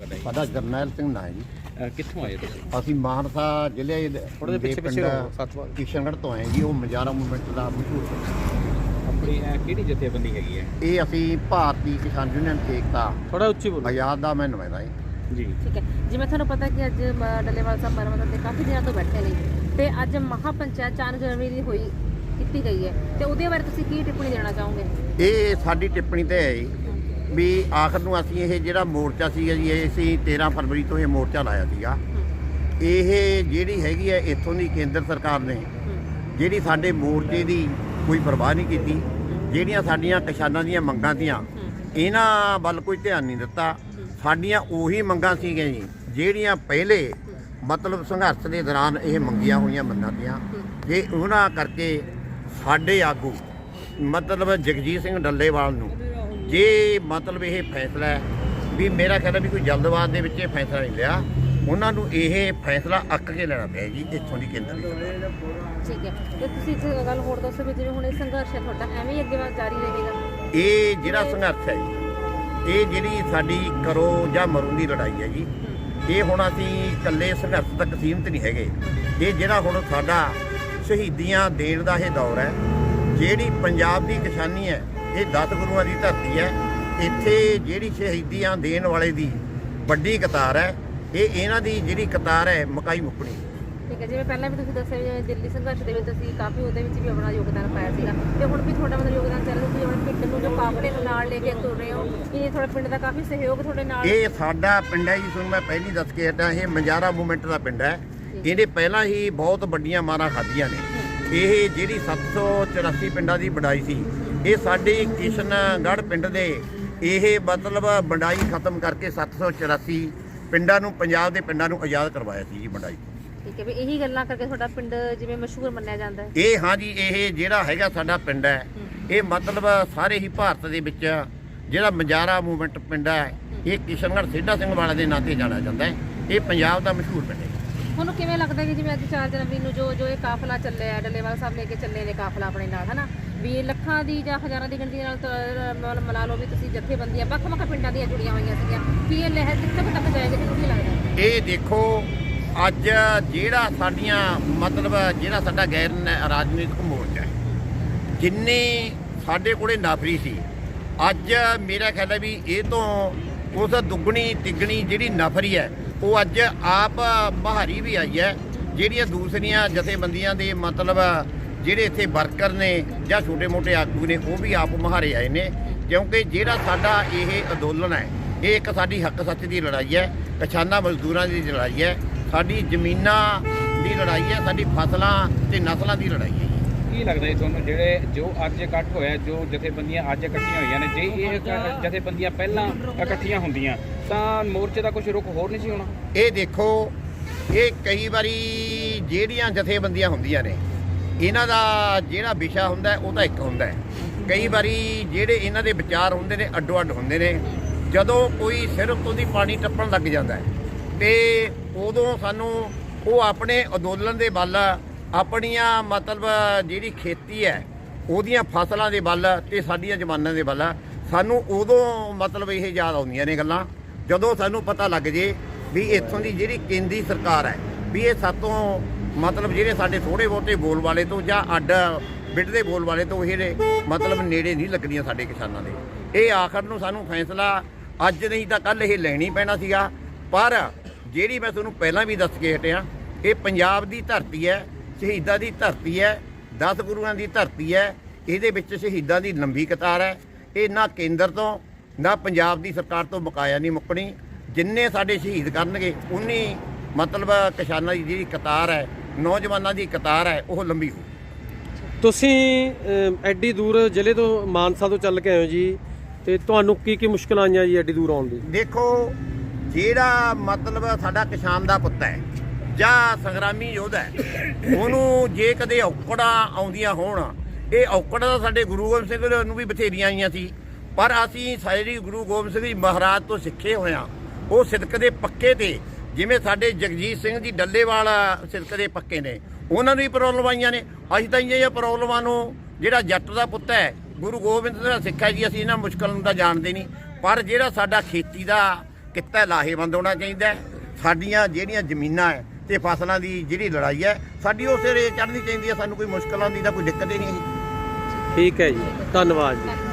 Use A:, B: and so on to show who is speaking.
A: ਜੀ?
B: ਸਾਡਾ ਜਰਨੈਲ ਸਿੰਘ ਨਾਂ ਹੈ ਜੀ।
A: ਅਹ ਕਿੱਥੋਂ ਆਏ ਤੁਸੀਂ?
B: ਅਸੀਂ ਮਾਨਸਾ ਜ਼ਿਲ੍ਹੇ ਦੇ
C: ਥੋੜ੍ਹਾ ਜਿਹਾ ਪਿੱਛੇ- ਪਿੱਛੇ
B: ਪਿੰਡ
C: ਰਹੋ।
B: ਕਿਸ਼ਨਗੜ੍ਹ ਤੋਂ ਆਏ ਜੀ ਉਹ ਮਜਾਰਾ ਮੂਵਮੈਂਟ ਦਾ ਮਸ਼ਹੂਰ ਪਿੰਡ।
A: ਆਪਣੀ ਅਹ ਕਿਹੜੀ ਜਥੇਬੰਦੀ ਹੈਗੀ ਹੈ?
B: ਇਹ ਅਸੀਂ ਭਾਰਤੀ ਕਿਸਾਨ ਯੂਨੀਅਨ ਏਕਤਾ
C: ਥੋੜਾ ਉੱਚੀ ਬੋਲੋ।
B: ਆਜ਼ਾਦ ਦਾ ਮੈਂ ਨੁਮਾਇੰਦਾ ਹਾਂ
A: ਜੀ।
D: ਠੀਕ ਹੈ। ਜਿਵੇਂ ਤੁਹਾਨੂੰ ਪਤਾ ਕਿ ਅੱਜ ਮ- ਡੱਲੇਵਾਲ ਸਾਹਿਬ ਮਰਮਤ ਤੇ ਕਾਫੀ ਦਿਨਾਂ ਤੋਂ ਬੈਠੇ ਨੇ ਤੇ ਅੱਜ ਮਹਾਪੰਚਾਇਤ 4 ਜਨਵਰੀ ਦੀ ਹੋਈ ਕੀਤੀ ਗਈ ਹੈ ਤੇ ਉਹਦੇ ਬਾਰੇ ਤੁਸੀਂ ਕੀ ਟਿੱਪਣੀ ਦੇਣਾ ਚਾਹੋਗੇ?
B: ਇਹ ਸਾਡੀ ਟਿੱਪਣੀ ਤੇ ਹੈ ਜੀ। ਵੀ ਆਖਰ ਨੂੰ ਅਸੀਂ ਇਹ ਜਿਹੜਾ ਮੋਰਚਾ ਸੀਗਾ ਜੀ, ਇਹ ਅਸੀਂ 13 ਫਰਵਰੀ ਤੋਂ ਇਹ ਮੋਰਚਾ ਲਾਇਆ ਸੀਗਾ। ਇਹ ਜਿਹੜੀ ਹੈਗੀ ਹੈ ਇੱਥੋਂ ਦੀ ਕੇਂਦਰ ਸਰਕਾਰ ਨੇ ਜਿਹੜੀ ਸਾਡੇ ਮੋਰਚੇ ਦੀ ਕੋਈ ਪਰਵਾਹ ਨਹੀਂ ਕੀਤੀ, ਜਿਹੜੀਆਂ ਸਾਡੀਆਂ ਕਿਸਾਨਾਂ ਦੀਆਂ ਮੰਗਾਂ ਤੀਆਂ ਇਹਨਾਂ ਵੱਲ ਕੋਈ ਧਿਆਨ ਨਹੀਂ ਦਿੱਤਾ। ਸਾਡੀਆਂ ਉਹੀ ਮੰਗਾਂ ਸੀਗੀਆਂ ਜੀ, ਜਿਹੜੀਆਂ ਪਹਿਲੇ ਮਤਲਬ ਸੰਘਰਸ਼ ਦੇ ਦੌਰਾਨ ਇਹ ਮੰਗੀਆਂ ਹੋਈਆਂ ਮੰਗਾਂ ਤੀਆਂ ਜੇ ਉਹਨਾਂ ਕਰਕੇ ਸਾਡੇ ਆਗੂ, ਮਤਲਬ ਜਗਜੀਤ ਸਿੰਘ ਡੱਲੇਵਾਲ ਨੂੰ ਜੇ ਮਤਲਬ ਇਹ ਫੈਸਲਾ ਹੈ ਵੀ ਮੇਰਾ ਖਿਆਲ ਹੈ ਵੀ ਕੋਈ ਜਲਦਬਾਜ਼ੀ ਦੇ ਵਿੱਚ ਇਹ ਫੈਸਲਾ ਨਹੀਂ ਲਿਆ ਉਹਨਾਂ ਨੂੰ ਇਹ ਫੈਸਲਾ ਅੱਕ ਕੇ ਲੈਣਾ ਪਿਆ ਜੀ ਇੱਥੋਂ ਦੀ ਕੇਂਦਰ ਸਰਕਾਰ।
D: ਠੀਕ ਹੈ। ਤੇ ਤੁਸੀਂ ਇੱਕ ਗੱਲ ਹੋਰ ਦੱਸੋ ਵੀ ਜਿਵੇਂ ਹੁਣ ਇਹ ਸੰਘਰਸ਼ ਹੈ ਤੁਹਾਡਾ ਐਵੇਂ ਹੀ ਅੱਗੇ ਵੱਲ ਜਾਰੀ ਰਹੇਗਾ?
B: ਇਹ ਜਿਹੜਾ ਸੰਘਰਸ਼ ਹੈ ਜੀ ਇਹ ਜਿਹੜੀ ਸਾਡੀ ਕਰੋ ਜਾਂ ਮਰੋ ਦੀ ਲੜਾਈ ਹੈ ਜੀ ਇਹ ਹੁਣ ਅਸੀਂ ਇਕੱਲੇ ਸੰਘਰਸ਼ ਤੱਕ ਸੀਮਤ ਨਹੀਂ ਹੈਗੇ। ਇਹ ਜਿਹੜਾ ਹੁਣ ਸਾਡਾ ਸ਼ਹੀਦੀਆਂ ਦੇਣ ਦਾ ਇਹ ਦੌਰ ਹੈ ਜਿਹੜੀ ਪੰਜਾਬ ਦੀ ਕਿਸਾਨੀ ਹੈ ਇਹ 10 ਗੁਰੂਆਂ ਦੀ ਧਰਤੀ ਹੈ। ਇੱਥੇ ਜਿਹੜੀ ਸ਼ਹੀਦੀਆਂ ਦੇਣ ਵਾਲੇ ਦੀ ਵੱਡੀ ਕਤਾਰ ਹੈ। ਇਹ ਇਹਨਾਂ ਦੀ ਜਿਹੜੀ ਕਤਾਰ ਹੈ ਮਕਾਈ ਮੁੱਕਣੀ।
D: ਠੀਕ ਹੈ ਜਿਵੇਂ ਪਹਿਲਾਂ ਵੀ ਤੁਸੀਂ ਦੱਸਿਆ ਵੀ ਜਿਵੇਂ ਦਿੱਲੀ ਸੰਘਰਸ਼ ਦੇ ਵਿੱਚ ਤੁਸੀਂ ਕਾਫੀ ਉਹਦੇ ਵਿੱਚ ਵੀ ਆਪਣਾ ਯੋਗਦਾਨ ਪਾਇਆ ਸੀਗਾ। ਤੇ ਹੁਣ ਵੀ ਤੁਹਾਡਾ ਮਤਲਬ ਯੋਗਦਾਨ ਚੱਲ ਰਿਹਾ ਤੁਸੀਂ ਆਪਣੇ ਪਿੰਡ ਨੂੰ ਜੋ ਕਾਫਲੇ ਨੂੰ ਨਾਲ ਲੈ ਕੇ ਤੁਰ ਰਹੇ ਹੋ ਇਹ ਤੁਹਾਡੇ ਪਿੰਡ ਦਾ ਕਾਫੀ ਸਹਿਯੋਗ ਤੁਹਾਡੇ ਨਾਲ?
B: ਇਹ ਸਾਡਾ ਪਿੰਡ ਹੈ ਜੀ ਤੁਹਾਨੂੰ ਮੈਂ ਪਹਿਲੀ ਦੱਸ ਕੇ ਹਟਾਂ ਇਹ ਮੰਜਾਰਾ ਮੂਵਮੈਂਟ ਦਾ ਪਿੰਡ ਹੈ। ਇਹਨੇ ਪਹਿਲਾਂ ਹੀ ਬਹੁਤ ਵੱਡੀਆਂ ਮਾਰਾਂ ਖਾਧੀਆਂ ਨੇ। ਇਹ ਜਿਹੜੀ 784 ਪਿੰਡਾਂ ਦੀ ਵਡਾਈ ਸੀ ਇਹ ਸਾਡੇ ਕਿਸ਼ਨਗੜ੍ਹ ਪਿੰਡ ਦੇ ਇਹ ਮਤਲਬ ਵਡਾਈ ਖਤਮ ਕਰਕੇ 784 ਪਿੰਡਾਂ ਨੂੰ ਪੰਜਾਬ ਦੇ ਪਿੰਡਾਂ ਨੂੰ ਆਜ਼ਾਦ ਕਰਵਾਇਆ ਸੀ ਜੀ ਵਡਾਈ।
D: ਠੀਕ ਹੈ ਵੀ ਇਹੀ ਗੱਲਾਂ ਕਰਕੇ ਤੁਹਾਡਾ ਪਿੰਡ ਜਿਵੇਂ ਮਸ਼ਹੂਰ ਮੰਨਿਆ ਜਾਂਦਾ ਹੈ।
B: ਇਹ ਹਾਂ ਜੀ ਇਹ ਜਿਹੜਾ ਹੈਗਾ ਸਾਡਾ ਪਿੰਡ ਹੈ ਇਹ ਮਤਲਬ ਸਾਰੇ ਹੀ ਭਾਰਤ ਦੇ ਵਿੱਚ ਜਿਹੜਾ ਮੰਜਾਰਾ ਮੂਵਮੈਂਟ ਪਿੰਡ ਹੈ ਇਹ ਕਿਸ਼ਨਗੜ੍ਹ ਸਿੱਧਾ ਸਿੰਘ ਵਾਲਾ ਦੇ ਨਾਂ ਤੇ ਜਾਣਿਆ ਜਾਂਦਾ ਹੈ। ਇਹ ਪੰਜਾਬ ਦਾ ਮਸ਼ਹੂਰ ਪਿੰਡ ਹੈ।
D: ਤੁਹਾਨੂੰ ਕਿਵੇਂ ਲੱਗਦਾ ਕਿ ਜਿਵੇਂ ਅੱਜ 4 ਜਨਵਰੀ ਨੂੰ ਜੋ ਜੋ ਇਹ ਕਾਫਲਾ ਚੱਲਿਆ ਡੱਲੇਵਾਲ ਸਾਹਿਬ ਲੈ ਕੇ ਚੱਲੇ ਨੇ ਕਾਫਲਾ ਆਪਣੇ ਨਾਲ ਹਨਾ? ਵੀ ਲੱਖਾਂ ਦੀ ਜਾਂ ਹਜ਼ਾਰਾਂ ਦੀ ਗਿਣਤੀ ਨਾਲ ਤਾਂ ਮਤਲਬ ਲਓ ਵੀ ਤੁਸੀਂ ਜਥੇਬੰਦੀਆਂ, ਵੱਖ-ਵੱਖ ਪਿੰਡਾਂ ਦੀਆਂ ਜੁੜੀਆਂ ਹੋਈਆਂ ਸੀਗੀਆਂ। ਕੀ ਇਹ ਲਹਿਰ ਕਿੱਥੇ ਕੁ ਤੱਕ ਜਾਏਗੀ ਤੁਹਾਨੂੰ ਕੀ ਲੱਗਦਾ?
B: ਇਹ ਦੇਖੋ, ਅੱਜ ਜਿਹੜਾ ਸਾਡੀਆਂ ਮਤਲਬ ਜਿਹੜਾ ਸਾਡਾ ਗੈਰ ਨ- ਰਾਜਨੀਤਿਕ ਮੋਰਚਾ ਹੈ, ਜਿੰਨੇ ਸਾਡੇ ਕੋਲੇ ਨਾਫਰੀ ਸੀ, ਅੱਜ ਮੇਰਾ ਖਿਆਲ ਹੈ ਵੀ ਇਹ ਤੋਂ ਉਸ ਦੁੱਗਣੀ, ਤਿੱਗਣੀ ਜਿਹੜੀ ਨਫਰੀ ਹੈ, ਉਹ ਅੱਜ ਆਪ ਬਹਾਰੀ ਵੀ ਆਈ ਹੈ, ਜਿਹੜੀਆਂ ਦੂਸਰੀਆਂ ਜਥੇਬੰਦੀਆਂ ਦੇ ਮਤਲਬ ਜਿਹੜੇ ਇੱਥੇ ਵਰਕਰ ਨੇ ਜਾਂ ਛੋਟੇ-ਮੋਟੇ ਆਗੂ ਨੇ ਉਹ ਵੀ ਆਪ ਮਹਾਰੇ ਆਏ ਨੇ। ਕਿਉਂਕਿ ਜਿਹੜਾ ਸਾਡਾ ਇਹ ਅੰਦੋਲਨ ਹੈ ਇਹ ਇੱਕ ਸਾਡੀ ਹੱਕ ਸੱਚ ਦੀ ਲੜਾਈ ਹੈ ਕਿਸਾਨਾਂ ਮਜ਼ਦੂਰਾਂ ਦੀ ਲੜਾਈ ਹੈ ਸਾਡੀ ਜ਼ਮੀਨਾਂ ਦੀ ਲੜਾਈ ਹੈ ਸਾਡੀ ਫਸਲਾਂ ਤੇ ਨਸਲਾਂ ਦੀ ਲੜਾਈ ਹੈ
A: ਕੀ ਲੱਗਦਾ ਜੀ ਤੁਹਾਨੂੰ ਜਿਹੜੇ ਜੋ ਅੱਜ ਇਕੱਠ ਹੋਇਆ ਜੋ ਜਥੇਬੰਦੀਆਂ ਅੱਜ ਇਕੱਠੀਆਂ ਹੋਈਆਂ ਨੇ ਜੇ ਇਹ ਜਥੇਬੰਦੀਆਂ ਪਹਿਲਾਂ ਇਕੱਠੀਆਂ ਹੁੰਦੀਆਂ ਤਾਂ ਮੋਰਚੇ ਦਾ ਕੁਝ ਰੁਕ ਹੋਰ ਨਹੀਂ ਸੀ ਹੋਣਾ?
B: ਇਹ ਦੇਖੋ ਇਹ ਕਈ ਵਾਰੀ ਜਿਹੜੀਆਂ ਜਥੇਬੰਦੀਆਂ ਹੁੰਦੀਆਂ ਨੇ ਇਹਨਾਂ ਦਾ ਜਿਹੜਾ ਵਿਸ਼ਾ ਹੁੰਦਾ ਉਹ ਤਾਂ ਇੱਕ ਹੁੰਦਾ ਕਈ ਵਾਰੀ ਜਿਹੜੇ ਇਹਨਾਂ ਦੇ ਵਿਚਾਰ ਹੁੰਦੇ ਨੇ ਅੱਡੋ ਅੱਡ ਹੁੰਦੇ ਨੇ, ਜਦੋਂ ਕੋਈ ਸਿਰਫ ਤੋਂ ਦੀ ਪਾਣੀ ਟੱਪਣ ਲੱਗ ਜਾਂਦਾ ਹੈ, ਤੇ ਉਦੋਂ ਸਾਨੂੰ ਉਹ ਆਪਣੇ ਅੰਦੋਲਨ ਦੇ ਵੱਲ, ਆਪਣੀਆਂ ਮਤਲਬ ਜਿਹੜੀ ਖੇਤੀ ਹੈ, ਉਹਦੀਆਂ ਫਸਲਾਂ ਦੇ ਵੱਲ ਤੇ ਸਾਡੀਆਂ ਜ਼ਮਾਨਾਂ ਦੇ ਵੱਲ, ਸਾਨੂੰ ਉਦੋਂ ਮਤਲਬ ਇਹ ਯਾਦ ਆਉਂਦੀਆਂ ਨੇ ਗੱਲਾਂ, ਜਦੋਂ ਸਾਨੂੰ ਪਤਾ ਲੱਗ ਜੇ ਵੀ ਇੱਥੋਂ ਦੀ ਜਿਹੜੀ ਕੇਂਦਰੀ ਸਰਕਾਰ ਹੈ, ਵੀ ਇਹ ਸਾਤੋਂ ਮਤਲਬ ਜਿਹੜੇ ਸਾਡੇ ਥੋੜੇ ਬਹੁਤੇ ਬੋਲ ਵਾਲੇ ਤੋਂ ਜਾਂ ਅੱਡ ਬਿੱਡ ਦੇ ਬੋਲ ਵਾਲੇ ਤੋਂ ਇਹ ਮਤਲਬ ਨੇੜੇ ਨਹੀਂ ਲੱਗਦੀਆਂ ਸਾਡੇ ਕਿਸਾਨਾਂ ਦੇ। ਇਹ ਆਖਰ ਨੂੰ ਸਾਨੂੰ ਫੈਸਲਾ ਅੱਜ ਨਹੀਂ ਤਾਂ ਕੱਲ ਇਹ ਲੈਣੀ ਪੈਣਾ ਸੀਗਾ। ਪਰ ਜਿਹੜੀ ਮੈਂ ਤੁਹਾਨੂੰ ਪਹਿਲਾਂ ਵੀ ਦੱਸ ਕੇ ਹਟਿਆ, ਇਹ ਪੰਜਾਬ ਦੀ ਧਰਤੀ ਹੈ, ਸ਼ਹੀਦਾਂ ਦੀ ਧਰਤੀ ਹੈ, ਦਸ ਗੁਰੂਆਂ ਦੀ ਧਰਤੀ ਹੈ, ਇਹਦੇ ਵਿੱਚ ਸ਼ਹੀਦਾਂ ਦੀ ਲੰਬੀ ਕਤਾਰ ਹੈ। ਇਹ ਨਾ ਕੇਂਦਰ ਤੋਂ, ਨਾ ਪੰਜਾਬ ਦੀ ਸਰਕਾਰ ਤੋਂ ਬਕਾਇਆ ਨਹੀਂ ਮੁੱਕਣੀ। ਜਿੰਨੇ ਸਾਡੇ ਸ਼ਹੀਦ ਕਰਨਗੇ, ਉਨੀ ਮਤਲਬ ਕਿਸਾਨਾਂ ਦੀ ਜਿਹੜੀ ਕਤਾਰ ਹੈ ਨੌਜਵਾਨਾਂ ਦੀ ਕਤਾਰ ਹੈ ਉਹ ਲੰਬੀ ਹੋ।
C: ਤੁਸੀਂ ਐਡੀ ਦੂਰ ਜ਼ਿਲ੍ਹੇ ਤੋਂ ਮਾਨਸਾ ਤੋਂ ਚੱਲ ਕੇ ਆਏ ਹੋ ਜੀ ਤੇ ਤੁਹਾਨੂੰ ਕੀ ਕੀ ਮੁਸ਼ਕਲਾਂ ਆਈਆਂ ਜੀ ਐਡੀ ਦੂਰ ਆਉਣ ਦੀ?
B: ਦੇਖੋ ਜਿਹੜਾ ਮਤਲਬ ਸਾਡਾ ਕਿਸਾਨ ਦਾ ਪੁੱਤ ਹੈ ਜਾਂ ਸੰਗਰਾਮੀ ਯੋਧਾ ਉਹਨੂੰ ਜੇ ਕਦੇ ਔਕੜਾਂ ਆਉਂਦੀਆਂ ਹੋਣ ਇਹ ਔਕੜਾਂ ਤਾਂ ਸਾਡੇ ਗੁਰੂ ਗੋਬਿੰਦ ਸਿੰਘ ਨੂੰ ਵੀ ਬਥੇਰੀਆਂ ਆਈਆਂ ਸੀ ਪਰ ਅਸੀਂ ਸਾਰੀ ਗੁਰੂ ਗੋਬਿੰਦ ਸਿੰਘ ਜੀ ਮਹਾਰਾਜ ਤੋਂ ਸਿੱਖੇ ਹੋਇਆ ਉਹ ਸਿਦਕ ਦੇ ਪੱਕੇ ਤੇ ਜਿਵੇਂ ਸਾਡੇ ਜਗਜੀਤ ਸਿੰਘ ਜੀ ਡੱਲੇਵਾਲ ਸਿਦਕ ਦੇ ਪੱਕੇ ਨੇ, ਉਹਨਾਂ ਨੂੰ ਵੀ ਪ੍ਰੋਬਲਮ ਆਈਆਂ ਨੇ। ਅਸੀਂ ਤਾਂ ਇਹ ਪ੍ਰੋਬਲਮਾਂ ਨੂੰ ਜਿਹੜਾ ਜੱਟ ਦਾ ਪੁੱਤ ਹੈ, ਗੁਰੂ ਗੋਬਿੰਦ ਦਾ ਸਿੱਖ ਹੈ ਜੀ, ਅਸੀਂ ਇਹਨਾਂ ਮੁਸ਼ਕਲ ਨੂੰ ਤਾਂ ਜਾਣਦੇ ਨਹੀਂ। ਪਰ ਜਿਹੜਾ ਸਾਡਾ ਖੇਤੀ ਦਾ ਕਿੱਤਾ ਲਾਹੇਵੰਦ ਹੋਣਾ ਚਾਹੀਦਾ ਸਾਡੀਆਂ ਜਿਹੜੀਆਂ ਜ਼ਮੀਨਾਂ ਹੈ ਤੇ ਫਸਲਾਂ ਦੀ ਜਿਹੜੀ ਲੜਾਈ ਹੈ, ਸਾਡੀ ਉਸੇ ਰੇ ਚੜ੍ਹਨੀ ਚਾਹੀਦੀ ਹੈ, ਸਾਨੂੰ ਕੋਈ ਮੁਸ਼ਕਲਾਂ ਦੀ ਤਾਂ ਕੋਈ ਦਿੱਕਤ ਹੀ ਨਹੀਂ।
C: ਠੀਕ ਹੈ ਜੀ, ਧੰਨਵਾਦ ਜੀ।